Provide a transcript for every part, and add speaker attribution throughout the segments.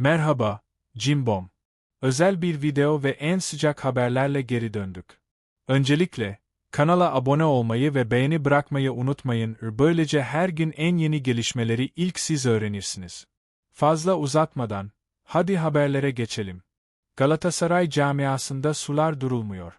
Speaker 1: Merhaba, Cimbom. Özel bir video ve en sıcak haberlerle geri döndük. Öncelikle, kanala abone olmayı ve beğeni bırakmayı unutmayın, böylece her gün en yeni gelişmeleri ilk siz öğrenirsiniz. Fazla uzatmadan, hadi haberlere geçelim. Galatasaray camiasında sular durulmuyor.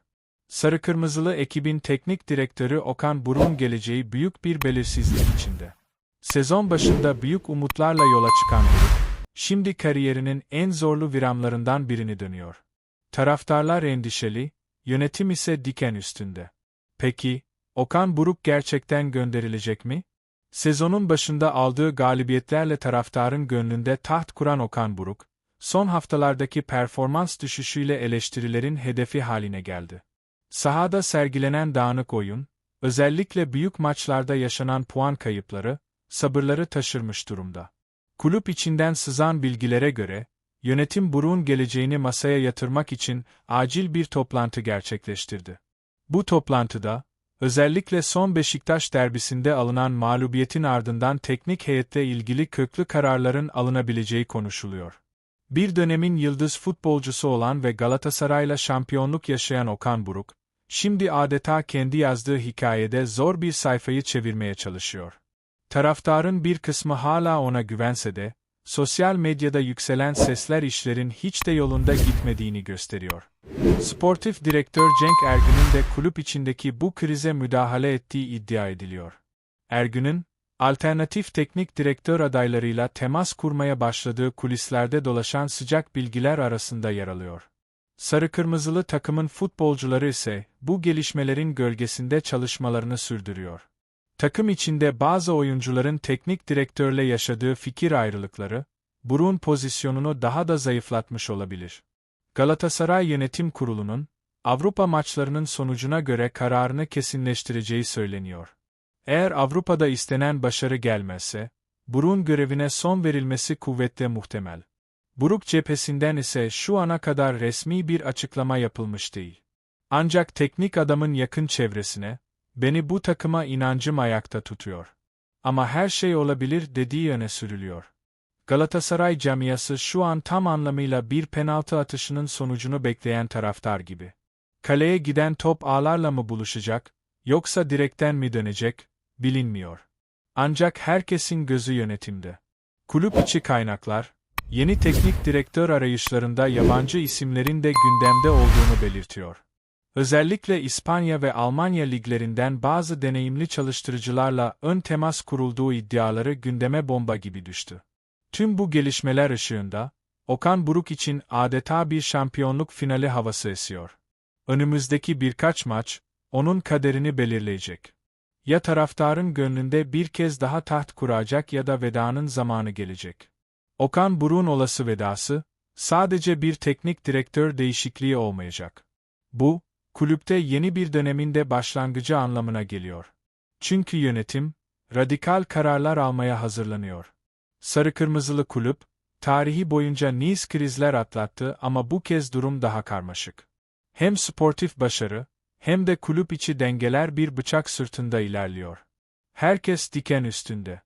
Speaker 1: Sarı Kırmızılı ekibin teknik direktörü Okan Buruk'un geleceği büyük bir belirsizlik içinde. Sezon başında büyük umutlarla yola çıkan Buruk, şimdi kariyerinin en zorlu viramlarından birini dönüyor. Taraftarlar endişeli, yönetim ise diken üstünde. Peki, Okan Buruk gerçekten gönderilecek mi? Sezonun başında aldığı galibiyetlerle taraftarın gönlünde taht kuran Okan Buruk, son haftalardaki performans düşüşüyle eleştirilerin hedefi haline geldi. Sahada sergilenen dağınık oyun, özellikle büyük maçlarda yaşanan puan kayıpları, sabırları taşırmış durumda. Kulüp içinden sızan bilgilere göre, yönetim Buruk'un geleceğini masaya yatırmak için acil bir toplantı gerçekleştirdi. Bu toplantıda, özellikle son Beşiktaş derbisinde alınan mağlubiyetin ardından teknik heyetle ilgili köklü kararların alınabileceği konuşuluyor. Bir dönemin yıldız futbolcusu olan ve Galatasaray'la şampiyonluk yaşayan Okan Buruk, şimdi adeta kendi yazdığı hikayede zor bir sayfayı çevirmeye çalışıyor. Taraftarın bir kısmı hala ona güvense de, sosyal medyada yükselen sesler işlerin hiç de yolunda gitmediğini gösteriyor. Sportif direktör Cenk Ergün'ün de kulüp içindeki bu krize müdahale ettiği iddia ediliyor. Ergün'ün, alternatif teknik direktör adaylarıyla temas kurmaya başladığı kulislerde dolaşan sıcak bilgiler arasında yer alıyor. Sarı Kırmızılı takımın futbolcuları ise bu gelişmelerin gölgesinde çalışmalarını sürdürüyor. Takım içinde bazı oyuncuların teknik direktörle yaşadığı fikir ayrılıkları, Burun pozisyonunu daha da zayıflatmış olabilir. Galatasaray Yönetim Kurulu'nun, Avrupa maçlarının sonucuna göre kararını kesinleştireceği söyleniyor. Eğer Avrupa'da istenen başarı gelmezse, Burun görevine son verilmesi kuvvetle muhtemel. Buruk cephesinden ise şu ana kadar resmi bir açıklama yapılmış değil. Ancak teknik adamın yakın çevresine, beni bu takıma inancım ayakta tutuyor. Ama her şey olabilir dediği öne sürülüyor. Galatasaray camiası şu an tam anlamıyla bir penaltı atışının sonucunu bekleyen taraftar gibi. Kaleye giden top ağlarla mı buluşacak, yoksa direkten mi dönecek, bilinmiyor. Ancak herkesin gözü yönetimde. Kulüp içi kaynaklar, yeni teknik direktör arayışlarında yabancı isimlerin de gündemde olduğunu belirtiyor. Özellikle İspanya ve Almanya liglerinden bazı deneyimli çalıştırıcılarla ön temas kurulduğu iddiaları gündeme bomba gibi düştü. Tüm bu gelişmeler ışığında, Okan Buruk için adeta bir şampiyonluk finali havası esiyor. Önümüzdeki birkaç maç, onun kaderini belirleyecek. Ya taraftarın gönlünde bir kez daha taht kuracak ya da vedanın zamanı gelecek. Okan Buruk'un olası vedası, sadece bir teknik direktör değişikliği olmayacak. Bu, kulüpte yeni bir döneminde başlangıcı anlamına geliyor. Çünkü yönetim, radikal kararlar almaya hazırlanıyor. Sarı Kırmızılı kulüp, tarihi boyunca Nice krizler atlattı ama bu kez durum daha karmaşık. Hem sportif başarı, hem de kulüp içi dengeler bir bıçak sırtında ilerliyor. Herkes diken üstünde.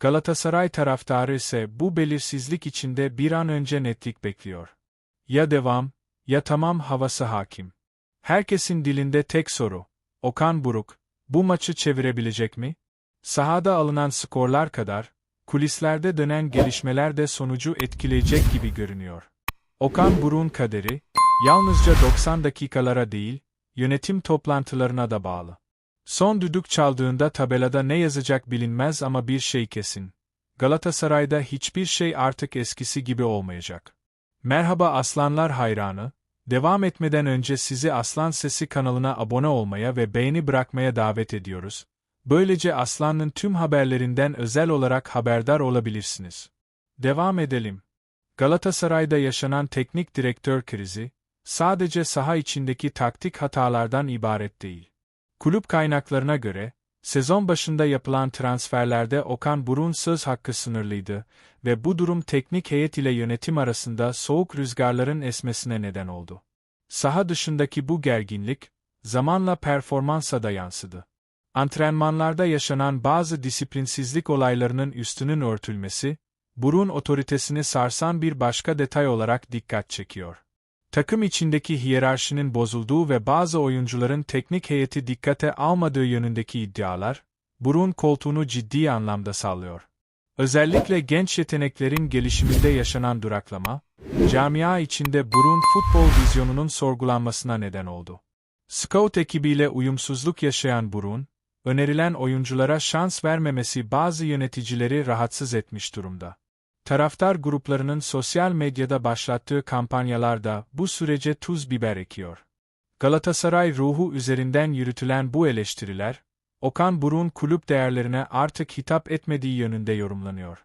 Speaker 1: Galatasaray taraftarı ise bu belirsizlik içinde bir an önce netlik bekliyor. Ya devam, ya tamam havası hakim. Herkesin dilinde tek soru. Okan Buruk, bu maçı çevirebilecek mi? Sahada alınan skorlar kadar, kulislerde dönen gelişmeler de sonucu etkileyecek gibi görünüyor. Okan Buruk'un kaderi, yalnızca 90 dakikalara değil, yönetim toplantılarına da bağlı. Son düdük çaldığında tabelada ne yazacak bilinmez ama bir şey kesin. Galatasaray'da hiçbir şey artık eskisi gibi olmayacak. Merhaba Aslanlar hayranı, devam etmeden önce sizi Aslan Sesi kanalına abone olmaya ve beğeni bırakmaya davet ediyoruz. Böylece Aslan'ın tüm haberlerinden özel olarak haberdar olabilirsiniz. Devam edelim. Galatasaray'da yaşanan teknik direktör krizi, sadece saha içindeki taktik hatalardan ibaret değil. Kulüp kaynaklarına göre, sezon başında yapılan transferlerde Okan Burun söz hakkı sınırlıydı ve bu durum teknik heyet ile yönetim arasında soğuk rüzgarların esmesine neden oldu. Saha dışındaki bu gerginlik, zamanla performansa da yansıdı. Antrenmanlarda yaşanan bazı disiplinsizlik olaylarının üstünün örtülmesi, Burun otoritesini sarsan bir başka detay olarak dikkat çekiyor. Takım içindeki hiyerarşinin bozulduğu ve bazı oyuncuların teknik heyeti dikkate almadığı yönündeki iddialar, burun koltuğunu ciddi anlamda sallıyor. Özellikle genç yeteneklerin gelişiminde yaşanan duraklama, camia içinde burun futbol vizyonunun sorgulanmasına neden oldu. Scout ekibiyle uyumsuzluk yaşayan burun, önerilen oyunculara şans vermemesi bazı yöneticileri rahatsız etmiş durumda. Taraftar gruplarının sosyal medyada başlattığı kampanyalar da bu sürece tuz biber ekiyor. Galatasaray ruhu üzerinden yürütülen bu eleştiriler, Okan Buruk'un kulüp değerlerine artık hitap etmediği yönünde yorumlanıyor.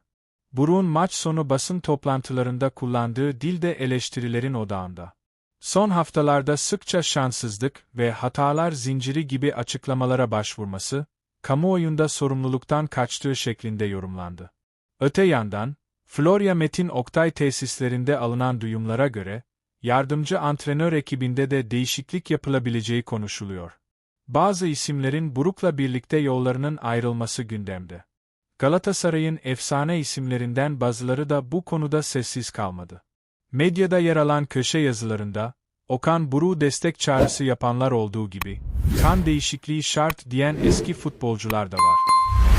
Speaker 1: Buruk'un maç sonu basın toplantılarında kullandığı dil de eleştirilerin odağında. Son haftalarda sıkça şanssızlık ve hatalar zinciri gibi açıklamalara başvurması, kamuoyunda sorumluluktan kaçtığı şeklinde yorumlandı. Öte yandan, Florya Metin Oktay tesislerinde alınan duyumlara göre, yardımcı antrenör ekibinde de değişiklik yapılabileceği konuşuluyor. Bazı isimlerin Buruk'la birlikte yollarının ayrılması gündemde. Galatasaray'ın efsane isimlerinden bazıları da bu konuda sessiz kalmadı. Medyada yer alan köşe yazılarında, Okan Buruk'u destek çağrısı yapanlar olduğu gibi, kan değişikliği şart diyen eski futbolcular da var.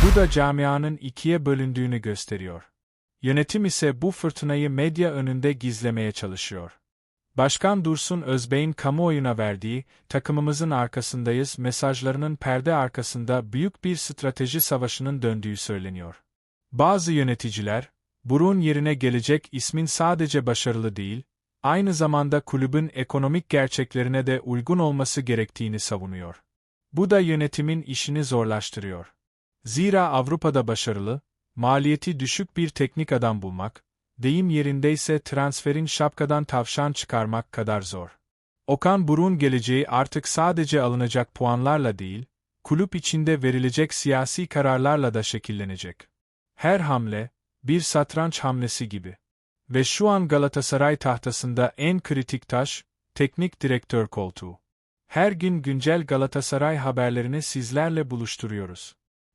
Speaker 1: Bu da camianın ikiye bölündüğünü gösteriyor. Yönetim ise bu fırtınayı medya önünde gizlemeye çalışıyor. Başkan Dursun Özbey'in kamuoyuna verdiği, takımımızın arkasındayız mesajlarının perde arkasında büyük bir strateji savaşının döndüğü söyleniyor. Bazı yöneticiler, Burun yerine gelecek ismin sadece başarılı değil, aynı zamanda kulübün ekonomik gerçeklerine de uygun olması gerektiğini savunuyor. Bu da yönetimin işini zorlaştırıyor. Zira Avrupa'da başarılı, maliyeti düşük bir teknik adam bulmak, deyim yerindeyse transferin şapkadan tavşan çıkarmak kadar zor. Okan Buruk'un geleceği artık sadece alınacak puanlarla değil, kulüp içinde verilecek siyasi kararlarla da şekillenecek. Her hamle, bir satranç hamlesi gibi. Ve şu an Galatasaray tahtasında en kritik taş, teknik direktör koltuğu. Her gün güncel Galatasaray haberlerini sizlerle buluşturuyoruz.